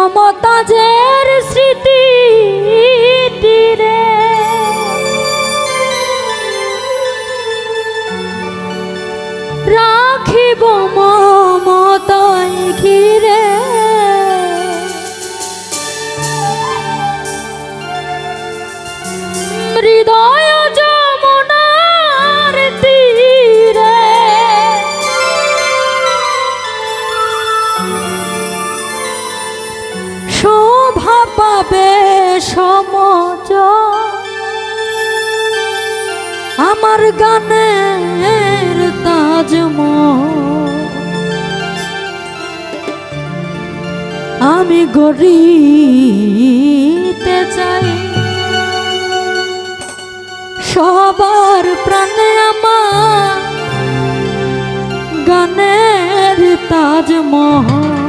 মমতাজের স্মৃতি তীরে। রাখিব মমতায় ঘিরে। হৃদয় সমজ। আমার গানের তাজম আমি গড়িতে চাই। সবার প্রাণে আমার গানের তাজমহল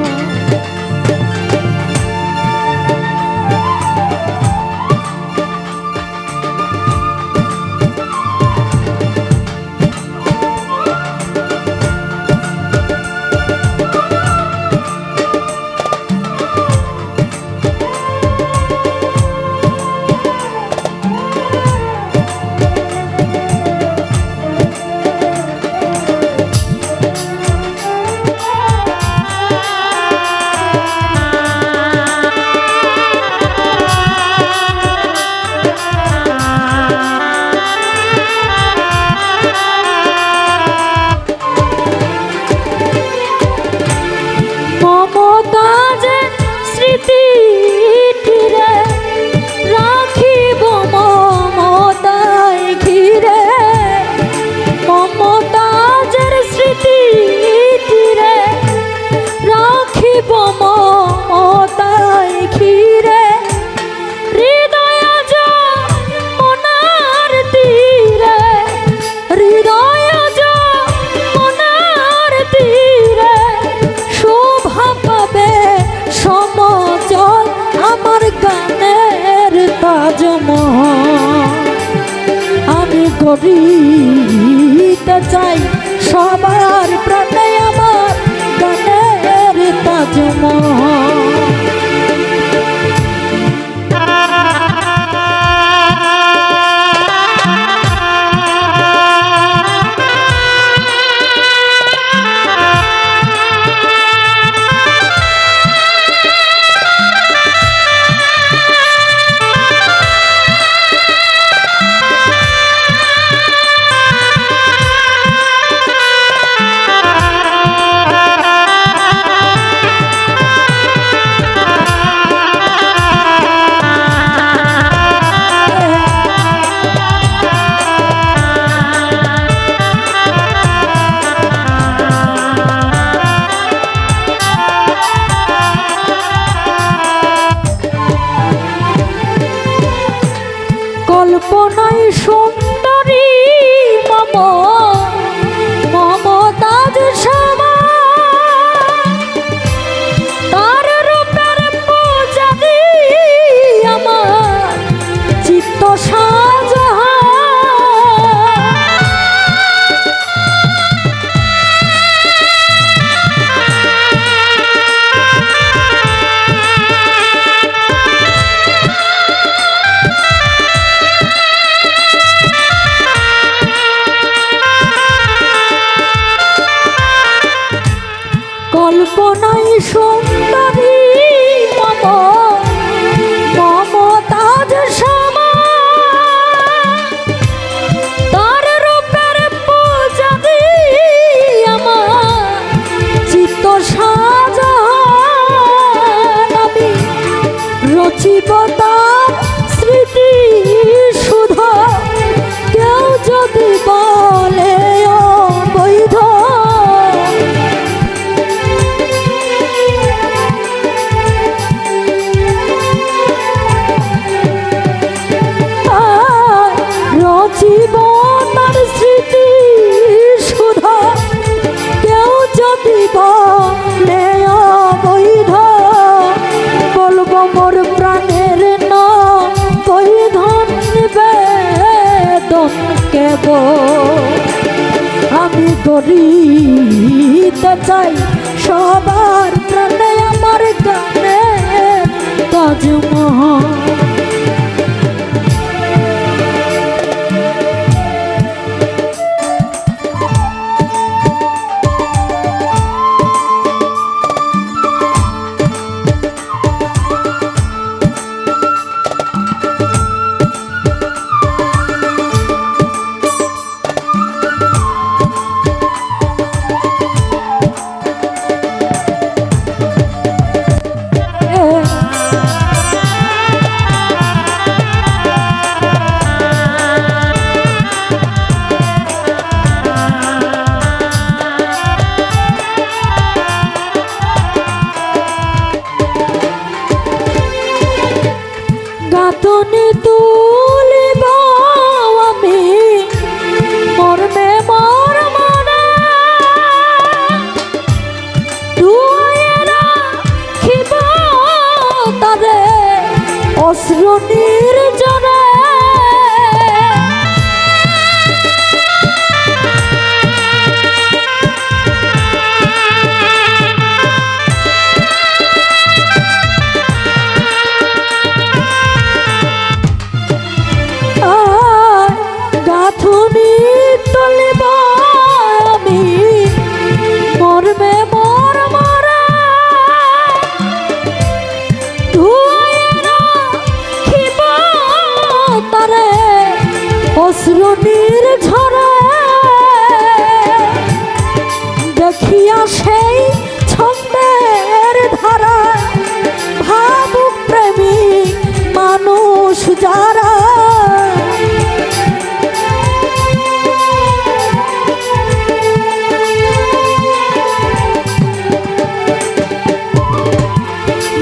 ধরিতে চাই সবার প্রাণে আমার কানের তাজমা জীবতা করিতে চাই। সবার প্রাণে আমার গানে তাজমহল। অশ্রু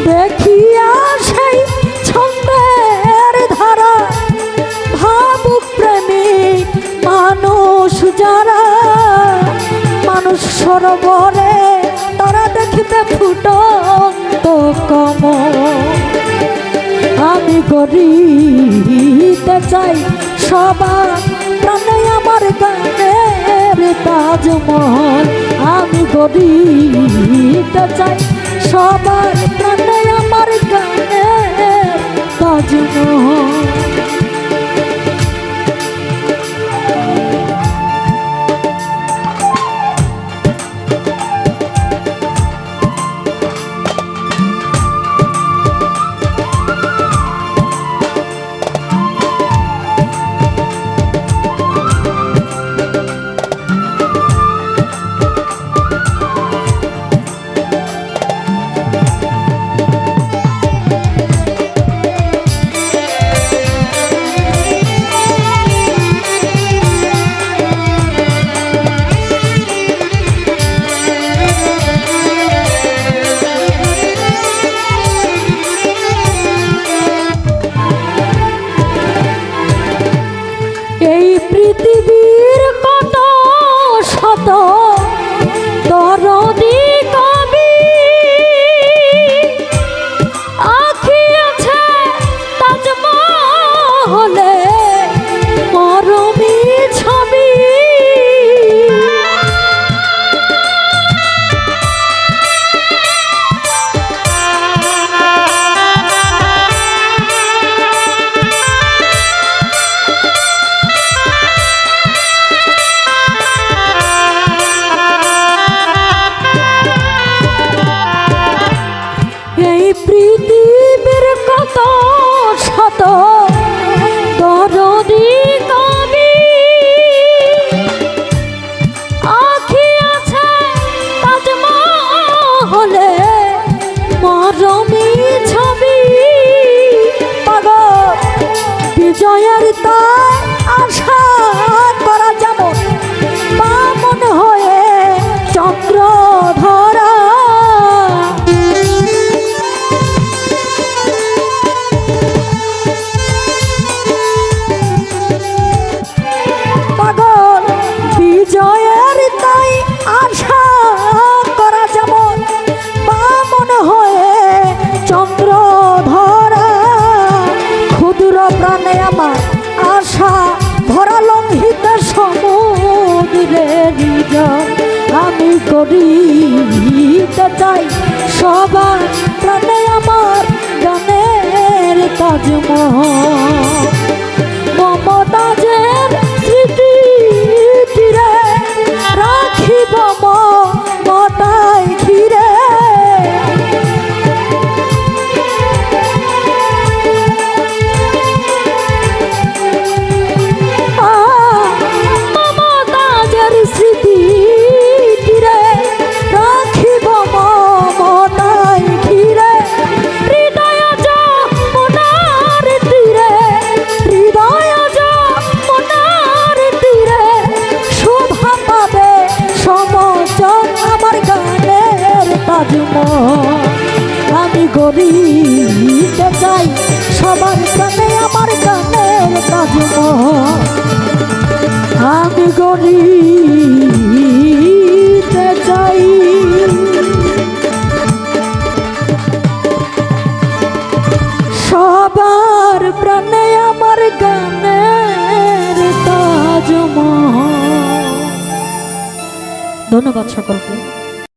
দেখিয়া সেই ছন্দের ধারা ভাবুক প্রেমী মানুষ যারা, মানুষ সরোবরে তারা দেখিতে ফুটন্ত কম আমি গরিতে চাই সবার প্রাণে আমার গানের তাজমহল। আমি গরিতে চাই সবার প্রাণে আমার গানে তাজমহল প্রাণে আমার আশা ভরা লঙ্ঘিত সমুদ্রের আমি করিতে চাই সবার প্রাণে আমার গানের তাজমহল।